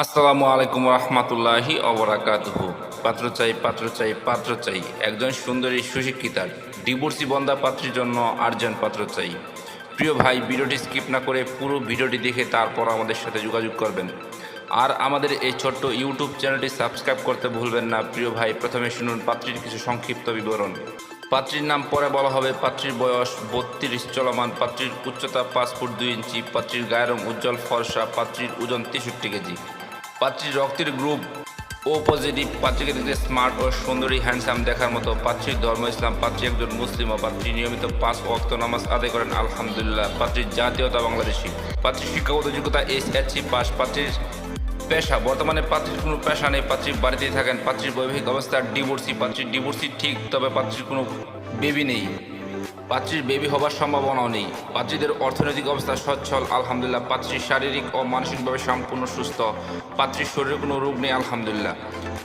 আসসালামু আলাইকুম রহমতুল্লাহি অবরাকাতুহ পাত্র চাই পাত্র চাই পাত্র চাই। একজন সুন্দরী সুশিক্ষিতার, ডিভোর্সি বন্ধা পাত্রীর জন্য আর্জেন্ট পাত্র চাই। প্রিয় ভাই, ভিডিওটি স্কিপ না করে পুরো ভিডিওটি দেখে তারপর আমাদের সাথে যোগাযোগ করবেন। আর আমাদের এই ছোট্ট ইউটিউব চ্যানেলটি সাবস্ক্রাইব করতে ভুলবেন না। প্রিয় ভাই, প্রথমে শুনুন পাত্রীর কিছু সংক্ষিপ্ত বিবরণ। পাত্রীর নাম পরে বলা হবে। পাত্রীর বয়স বত্রিশ, চলমান। পাত্রীর উচ্চতা পাঁচ ফুট দুই ইঞ্চি। পাত্রীর গায়ের উজ্জ্বল ফর্সা। পাত্রীর ওজন তেষট্টি কেজি। পাত্রীর রক্তের গ্রুপ ও পজিটিভ পাত্রীকে দেখতে স্মার্ট ও সুন্দরী হ্যান্ডসাম দেখার মতো পাত্রীর ধর্ম ইসলাম, পাত্রী একজন মুসলিম ও পাত্রী নিয়মিত পাঁচ ওয়াক্ত নামাজ আদায় করেন, আলহামদুলিল্লাহ। পাত্রীর জাতীয়তা বাংলাদেশি। পাত্রীর শিক্ষাগত যোগ্যতা এস এসসি পাস, পাত্রীর পেশা, বর্তমানে পাত্রীর কোনো পেশা নেই পাত্রীর বাড়িতেই থাকেন, পাত্রীর বৈবাহিক অবস্থা ডিভোর্সি পাত্রীর ডিভোর্সি ঠিক, তবে পাত্রীর কোনো বেবি নেই। পাত্রীর বেবি হবার সম্ভাবনাও নেই। পাত্রীদের অর্থনৈতিক অবস্থা সচ্ছল, আলহামদুলিল্লাহ। পাত্রীর শারীরিক ও মানসিকভাবে সম্পূর্ণ সুস্থ। পাত্রীর শরীরে কোনো রোগ নেই, আলহামদুলিল্লাহ।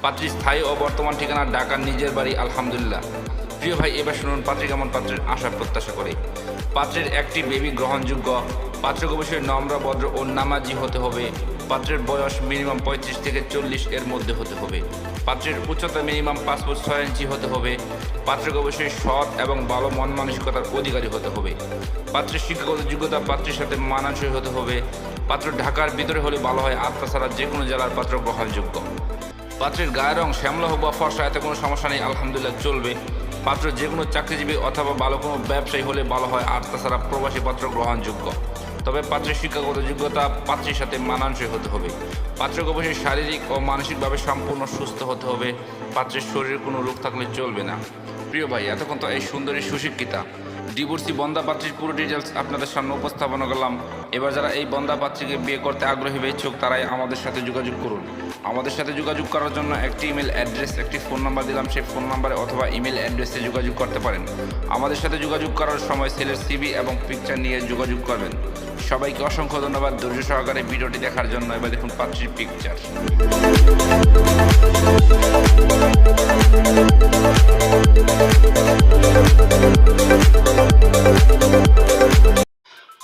পাত্রীর স্থায়ী ও বর্তমান ঠিকানা ঢাকার নিজের বাড়ি, আলহামদুলিল্লাহ। প্রিয় ভাই, এবার শুনুন পাত্রী কেমন পাত্রের আশা প্রত্যাশা করে। পাত্রের একটি বেবি গ্রহণযোগ্য। পাত্রকে অবশ্যই নম্র, ভদ্র ও নামাজি হতে হবে। পাত্রের বয়স মিনিমাম পঁয়ত্রিশ থেকে চল্লিশ এর মধ্যে হতে হবে। পাত্রের উচ্চতা মিনিমাম পাঁচ ফুট ছয় ইঞ্চি হতে হবে। পাত্রকে অবশ্যই সৎ এবং ভালো মন মানসিকতার অধিকারী হতে হবে। পাত্রের শিক্ষাগত যোগ্যতা পাত্রের সাথে মানানসই হতে হবে। পাত্র ঢাকার ভিতরে হলে ভালো হয়, আর ছাড়া যে কোনো জেলার পাত্র গ্রহণযোগ্য। পাত্রের গায়ের রং শ্যামলা হোক বা ফর্সা, এতে কোনো সমস্যা নেই, আলহামদুলিল্লাহ চলবে। পাত্র যে কোনো চাকরিজীবী অথবা ভালো কোনো ব্যবসায়ী হলে ভালো হয়, আর তাছাড়া প্রবাসী পাত্র গ্রহণযোগ্য। তবে পাত্রের শিক্ষাগত যোগ্যতা পাত্রের সাথে মানানসই হতে হবে। পাত্রকে অবশ্যই শারীরিক ও মানসিকভাবে সম্পূর্ণ সুস্থ হতে হবে। পাত্রের শরীরে কোনো রোগ থাকলে চলবে না। প্রিয় ভাই, এতক্ষণ তো এই সুন্দরী সুশিক্ষিতা। ডিভোর্সি বন্দা পাত্রীর পুরো ডিটেলস আপনাদের সামনে উপস্থাপনা করলাম। এবার যারা এই বন্দা পাত্রীকে বিয়ে করতে আগ্রহী ইচ্ছুক, তারাই আমাদের সাথে যোগাযোগ করুন। আমাদের সাথে যোগাযোগ করার জন্য একটি ইমেল অ্যাড্রেস একটি ফোন নাম্বার দিলাম। সেই ফোন নাম্বারে অথবা ইমেল অ্যাড্রেসে যোগাযোগ করতে পারেন। আমাদের সাথে যোগাযোগ করার সময় সেলের সিবি এবং পিকচার নিয়ে যোগাযোগ করবেন। সবাইকে অসংখ্য ধন্যবাদ। ধৈর্য সহকারে ভিডিওটি দেখার জন্য এবার দেখুন পাত্রীর পিকচার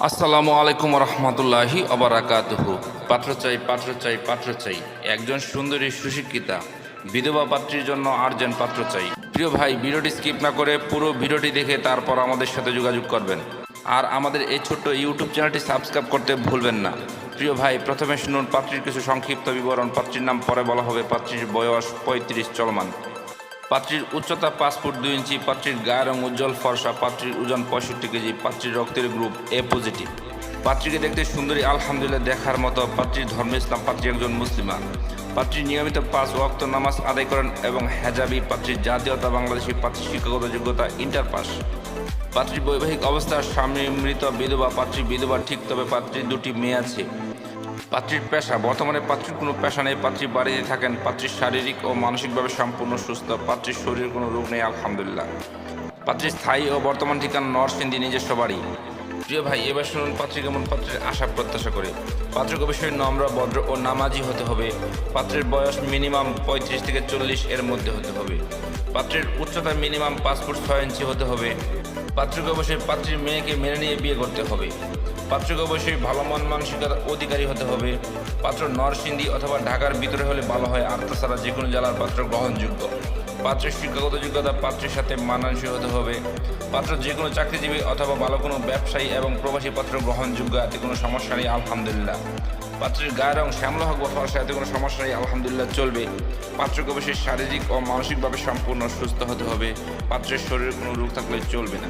আসসালামু আলাইকুম রহমতুল্লাহি অবরাকাতুহু। পাত্র চাই পাত্র চাই পাত্র চাই। একজন সুন্দরী সুশিক্ষিতা, বিধবা পাত্রীর জন্য আর্জেন্ট পাত্র চাই। প্রিয় ভাই, ভিডিওটি স্কিপ না করে পুরো ভিডিওটি দেখে তারপর আমাদের সাথে যোগাযোগ করবেন। আর আমাদের এই ছোট্ট ইউটিউব চ্যানেলটি সাবস্ক্রাইব করতে ভুলবেন না। প্রিয় ভাই, প্রথমে শুনুন পাত্রীর কিছু সংক্ষিপ্ত বিবরণ। পাত্রীর নাম পরে বলা হবে। পাত্রীর বয়স পঁয়ত্রিশ, চলমান। পাত্রীর উচ্চতা পাঁচ ফুট দুই ইঞ্চি, পাত্রীর গায়ের রং উজ্জ্বল ফর্সা, পাত্রীর ওজন পঁয়ষট্টি কেজি, পাত্রীর রক্তের গ্রুপ এ পজিটিভ। পাত্রীকে দেখতে সুন্দরী, আলহামদুলিল্লাহ দেখার মতো, পাত্রীর ধর্ম ইসলাম পাত্রী একজন মুসলিমা। পাত্রী নিয়মিত পাঁচ ওয়াক্ত নামাজ আদায় করেন এবং হেজাবি, পাত্রীর জাতীয়তা, বাংলাদেশি পাত্রী শিক্ষাগত যোগ্যতা, ইন্টার পাস। পাত্রীর বৈবাহিক অবস্থার স্বামী মৃত বিধবা, পাত্রী বিধবা ঠিক, তবে পাত্রীর দুটি মেয়ে আছে। পাত্রীর পেশা, বর্তমানে পাত্রীর কোনো পেশা নেই পাত্রী বাড়িতে থাকেন, পাত্রীর শারীরিক ও মানসিকভাবে সম্পূর্ণ সুস্থ, পাত্রীর শরীরে কোনো রোগ নেই, আলহামদুলিল্লাহ। পাত্রীর স্থায়ী ও বর্তমান ঠিকানা নরসিংদী, নিজস্ব বাড়ি। প্রিয় ভাই, এবার শুনুন পাত্রী কেমন পাত্রের আশা প্রত্যাশা করে। পাত্রকে অবশ্যই নম্র, ভদ্র ও নামাজি হতে হবে। পাত্রের বয়স মিনিমাম পঁয়ত্রিশ থেকে চল্লিশ এর মধ্যে হতে হবে। পাত্রের উচ্চতা মিনিমাম পাঁচ ফুট ছয় ইঞ্চি হতে হবে। পাত্রকে অবশ্যই পাত্রীর মেয়েকে মেনে নিয়ে বিয়ে করতে হবে। পাত্রকে অবশ্যই ভালো মন মানসিকতার অধিকারী হতে হবে। পাত্র নরসিংদী অথবা ঢাকার ভিতরে হলে ভালো হয়। আর তাছাড়া যে কোনো জেলার পাত্র গ্রহণযোগ্য। পাত্রের শিক্ষাগত যোগ্যতা পাত্রের সাথে মানানসই হতে হবে। পাত্র যে কোনো চাকরিজীবী অথবা ভালো কোনো ব্যবসায়ী এবং প্রবাসী পাত্র গ্রহণযোগ্য, এতে কোনো সমস্যা নেই, আলহামদুলিল্লাহ। পাত্রের গায়ের রং শ্যামলা হোক বা ফর্সা এতে কোনো সমস্যা নেই, আলহামদুলিল্লাহ, চলবে। পাত্রকে অবশ্যই শারীরিক ও মানসিকভাবে সম্পূর্ণ সুস্থ হতে হবে। পাত্রের শরীরে কোনো রোগ থাকলে চলবে না।